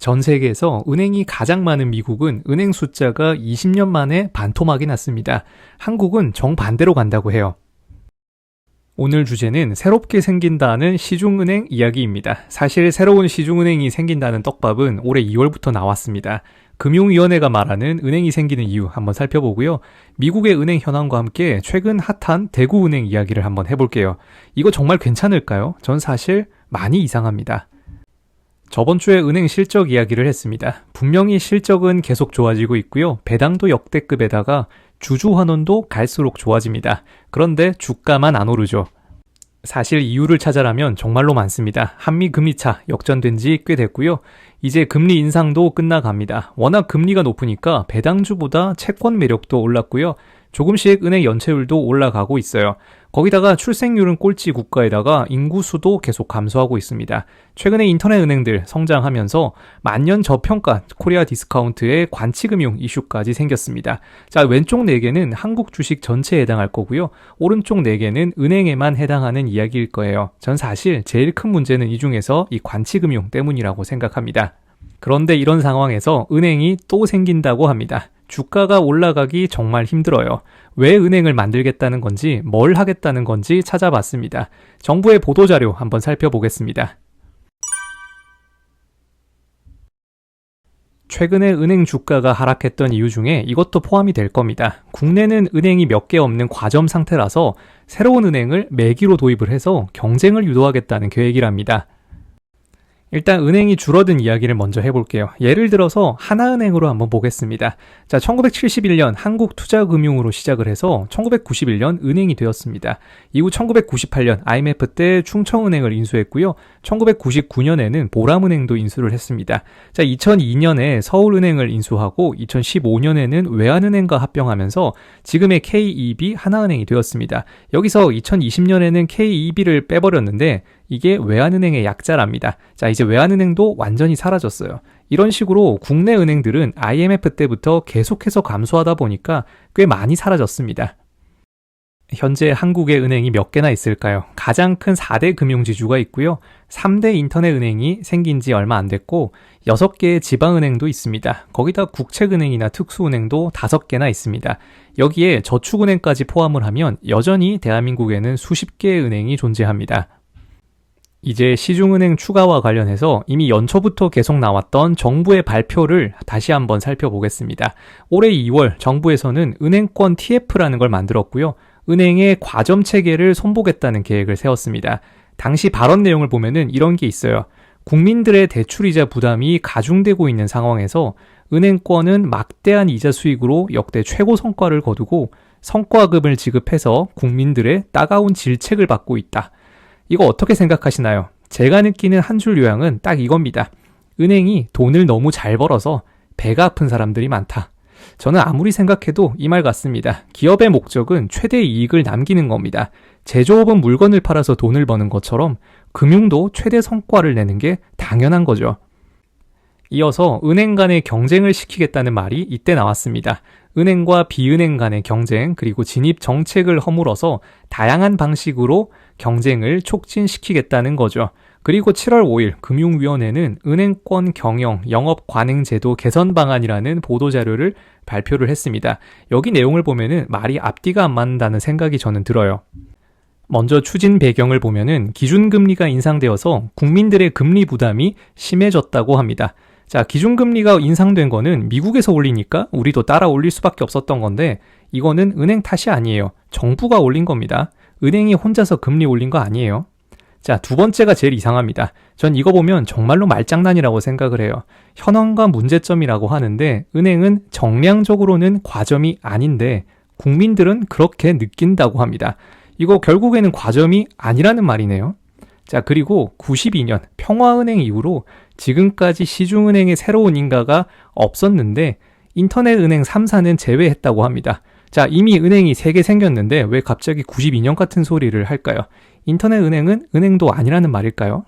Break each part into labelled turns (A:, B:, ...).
A: 전 세계에서 은행이 가장 많은 미국은 은행 숫자가 20년 만에 반토막이 났습니다. 한국은 정반대로 간다고 해요. 오늘 주제는 새롭게 생긴다는 시중은행 이야기입니다. 사실 새로운 시중은행이 생긴다는 떡밥은 올해 2월부터 나왔습니다. 금융위원회가 말하는 은행이 생기는 이유 한번 살펴보고요. 미국의 은행 현황과 함께 최근 핫한 대구은행 이야기를 한번 해볼게요. 이거 정말 괜찮을까요? 전 사실 많이 이상합니다. 저번 주에 은행 실적 이야기를 했습니다. 분명히 실적은 계속 좋아지고 있고요. 배당도 역대급에다가 주주 환원도 갈수록 좋아집니다. 그런데 주가만 안 오르죠. 사실 이유를 찾아라면 정말로 많습니다. 한미 금리차 역전된 지 꽤 됐고요. 이제 금리 인상도 끝나갑니다. 워낙 금리가 높으니까 배당주보다 채권 매력도 올랐고요. 조금씩 은행 연체율도 올라가고 있어요. 거기다가 출생률은 꼴찌 국가에다가 인구 수도 계속 감소하고 있습니다. 최근에 인터넷 은행들 성장하면서 만년 저평가 코리아 디스카운트의 관치금융 이슈까지 생겼습니다. 자, 왼쪽 4개는 한국 주식 전체에 해당할 거고요. 오른쪽 4개는 은행에만 해당하는 이야기일 거예요. 전 사실 제일 큰 문제는 이 중에서 이 관치금융 때문이라고 생각합니다. 그런데 이런 상황에서 은행이 또 생긴다고 합니다. 주가가 올라가기 정말 힘들어요. 왜 은행을 만들겠다는 건지 뭘 하겠다는 건지 찾아봤습니다. 정부의 보도자료 한번 살펴보겠습니다. 최근에 은행 주가가 하락했던 이유 중에 이것도 포함이 될 겁니다. 국내는 은행이 몇 개 없는 과점 상태라서 새로운 은행을 매기로 도입을 해서 경쟁을 유도하겠다는 계획이랍니다. 일단 은행이 줄어든 이야기를 먼저 해볼게요. 예를 들어서 하나은행으로 한번 보겠습니다. 자, 1971년 한국투자금융으로 시작을 해서 1991년 은행이 되었습니다. 이후 1998년 IMF 때 충청은행을 인수했고요. 1999년에는 보람은행도 인수를 했습니다. 자, 2002년에 서울은행을 인수하고 2015년에는 외환은행과 합병하면서 지금의 KEB 하나은행이 되었습니다. 여기서 2020년에는 KEB를 빼버렸는데 이게 외환은행의 약자랍니다. 자, 이제 외환은행도 완전히 사라졌어요. 이런 식으로 국내 은행들은 IMF 때부터 계속해서 감소하다 보니까 꽤 많이 사라졌습니다. 현재 한국의 은행이 몇 개나 있을까요? 가장 큰 4대 금융지주가 있고요. 3대 인터넷 은행이 생긴 지 얼마 안 됐고 6개의 지방은행도 있습니다. 거기다 국책은행이나 특수은행도 5개나 있습니다. 여기에 저축은행까지 포함을 하면 여전히 대한민국에는 수십 개의 은행이 존재합니다. 이제 시중은행 추가와 관련해서 이미 연초부터 계속 나왔던 정부의 발표를 다시 한번 살펴보겠습니다. 올해 2월 정부에서는 은행권 TF라는 걸 만들었고요. 은행의 과점 체계를 손보겠다는 계획을 세웠습니다. 당시 발언 내용을 보면은 이런 게 있어요. 국민들의 대출이자 부담이 가중되고 있는 상황에서 은행권은 막대한 이자 수익으로 역대 최고 성과를 거두고 성과급을 지급해서 국민들의 따가운 질책을 받고 있다. 이거 어떻게 생각하시나요? 제가 느끼는 한 줄 요약은 딱 이겁니다. 은행이 돈을 너무 잘 벌어서 배가 아픈 사람들이 많다. 저는 아무리 생각해도 이 말 같습니다. 기업의 목적은 최대 이익을 남기는 겁니다. 제조업은 물건을 팔아서 돈을 버는 것처럼 금융도 최대 성과를 내는 게 당연한 거죠. 이어서 은행 간의 경쟁을 시키겠다는 말이 이때 나왔습니다. 은행과 비은행 간의 경쟁, 그리고 진입 정책을 허물어서 다양한 방식으로 경쟁을 촉진시키겠다는 거죠. 그리고 7월 5일 금융위원회는 은행권 경영 영업 관행 제도 개선 방안이라는 보도 자료를 발표를 했습니다. 여기 내용을 보면은 말이 앞뒤가 안 맞는다는 생각이 저는 들어요. 먼저 추진 배경을 보면은 기준금리가 인상되어서 국민들의 금리 부담이 심해졌다고 합니다. 자, 기준금리가 인상된 거는 미국에서 올리니까 우리도 따라 올릴 수밖에 없었던 건데 이거는 은행 탓이 아니에요. 정부가 올린 겁니다. 은행이 혼자서 금리 올린 거 아니에요. 자, 두 번째가 제일 이상합니다. 전 이거 보면 정말로 말장난이라고 생각을 해요. 현황과 문제점이라고 하는데 은행은 정량적으로는 과점이 아닌데 국민들은 그렇게 느낀다고 합니다. 이거 결국에는 과점이 아니라는 말이네요. 자, 그리고 92년 평화은행 이후로 지금까지 시중은행의 새로운 인가가 없었는데 인터넷 은행 3사는 제외했다고 합니다. 자, 이미 은행이 3개 생겼는데 왜 갑자기 92년 같은 소리를 할까요? 인터넷 은행은 은행도 아니라는 말일까요?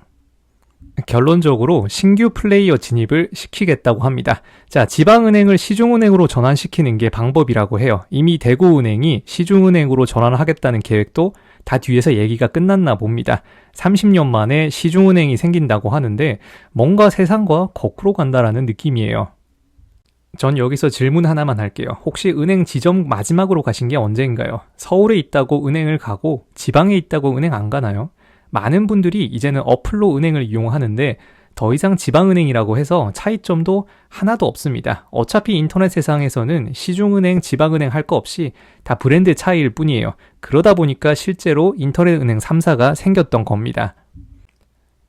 A: 결론적으로 신규 플레이어 진입을 시키겠다고 합니다. 자, 지방은행을 시중은행으로 전환시키는 게 방법이라고 해요. 이미 대구은행이 시중은행으로 전환하겠다는 계획도 다 뒤에서 얘기가 끝났나 봅니다. 30년 만에 시중은행이 생긴다고 하는데 뭔가 세상과 거꾸로 간다라는 느낌이에요. 전 여기서 질문 하나만 할게요. 혹시 은행 지점 마지막으로 가신 게 언제인가요? 서울에 있다고 은행을 가고 지방에 있다고 은행 안 가나요? 많은 분들이 이제는 어플로 은행을 이용하는데 더 이상 지방은행이라고 해서 차이점도 하나도 없습니다. 어차피 인터넷 세상에서는 시중은행, 지방은행 할 거 없이 다 브랜드 차이일 뿐이에요. 그러다 보니까 실제로 인터넷 은행 3사가 생겼던 겁니다.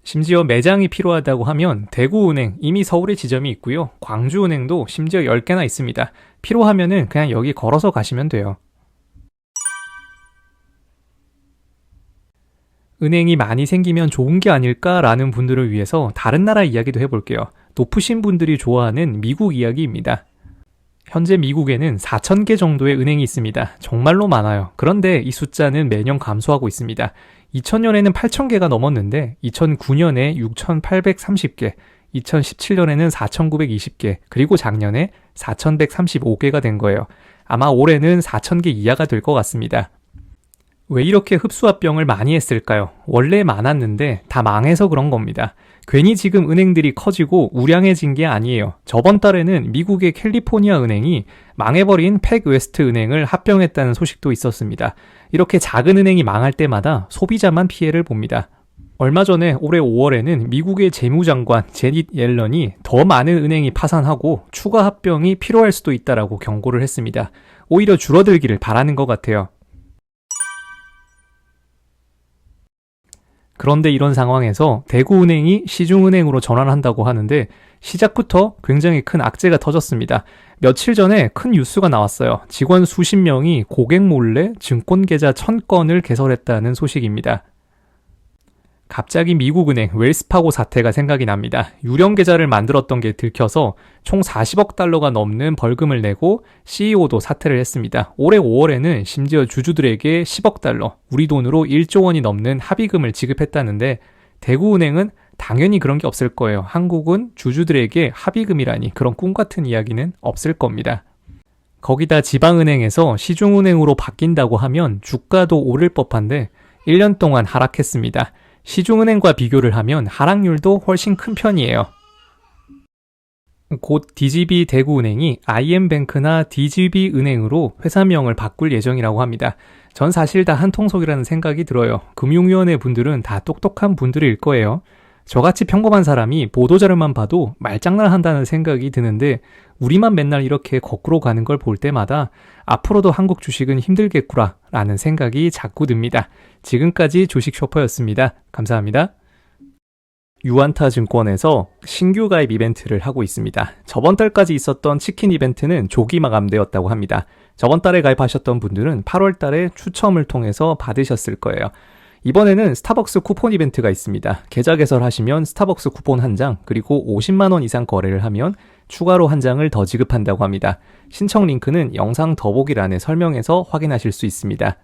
A: 심지어 매장이 필요하다고 하면 대구은행 이미 서울에 지점이 있고요. 광주은행도 심지어 10개나 있습니다. 필요하면은 그냥 여기 걸어서 가시면 돼요. 은행이 많이 생기면 좋은 게 아닐까라는 분들을 위해서 다른 나라 이야기도 해볼게요. 높으신 분들이 좋아하는 미국 이야기입니다. 현재 미국에는 4,000개 정도의 은행이 있습니다. 정말로 많아요. 그런데 이 숫자는 매년 감소하고 있습니다. 2000년에는 8,000개가 넘었는데 2009년에 6,830개, 2017년에는 4,920개, 그리고 작년에 4,135개가 된 거예요. 아마 올해는 4,000개 이하가 될 것 같습니다. 왜 이렇게 흡수합병을 많이 했을까요? 원래 많았는데 다 망해서 그런 겁니다. 괜히 지금 은행들이 커지고 우량해진 게 아니에요. 저번 달에는 미국의 캘리포니아 은행이 망해버린 팩 웨스트 은행을 합병했다는 소식도 있었습니다. 이렇게 작은 은행이 망할 때마다 소비자만 피해를 봅니다. 얼마 전에 올해 5월에는 미국의 재무장관 제닛 옐런이 더 많은 은행이 파산하고 추가 합병이 필요할 수도 있다라고 경고를 했습니다. 오히려 줄어들기를 바라는 것 같아요. 그런데 이런 상황에서 대구은행이 시중은행으로 전환한다고 하는데 시작부터 굉장히 큰 악재가 터졌습니다. 며칠 전에 큰 뉴스가 나왔어요. 직원 수십 명이 고객 몰래 증권계좌 천건을 개설했다는 소식입니다. 갑자기 미국은행 웰스파고 사태가 생각이 납니다. 유령 계좌를 만들었던 게 들켜서 총 40억 달러가 넘는 벌금을 내고 CEO도 사퇴를 했습니다. 올해 5월에는 심지어 주주들에게 10억 달러, 우리 돈으로 1조 원이 넘는 합의금을 지급했다는데 대구은행은 당연히 그런 게 없을 거예요. 한국은 주주들에게 합의금이라니 그런 꿈 같은 이야기는 없을 겁니다. 거기다 지방은행에서 시중은행으로 바뀐다고 하면 주가도 오를 법한데 1년 동안 하락했습니다. 시중은행과 비교를 하면 하락률도 훨씬 큰 편이에요. 곧 DGB 대구은행이 IM뱅크나 DGB은행으로 회사명을 바꿀 예정이라고 합니다. 전 사실 다 한통속이라는 생각이 들어요. 금융위원회 분들은 다 똑똑한 분들일 거예요. 저같이 평범한 사람이 보도자료만 봐도 말장난 한다는 생각이 드는데 우리만 맨날 이렇게 거꾸로 가는 걸 볼 때마다 앞으로도 한국 주식은 힘들겠구나 라는 생각이 자꾸 듭니다. 지금까지 주식 쇼퍼였습니다. 감사합니다. 유안타 증권에서 신규 가입 이벤트를 하고 있습니다. 저번 달까지 있었던 치킨 이벤트는 조기 마감되었다고 합니다. 저번 달에 가입하셨던 분들은 8월 달에 추첨을 통해서 받으셨을 거예요. 이번에는 스타벅스 쿠폰 이벤트가 있습니다. 계좌 개설하시면 스타벅스 쿠폰 한 장, 그리고 50만원 이상 거래를 하면 추가로 한 장을 더 지급한다고 합니다. 신청 링크는 영상 더보기란에 설명해서 확인하실 수 있습니다.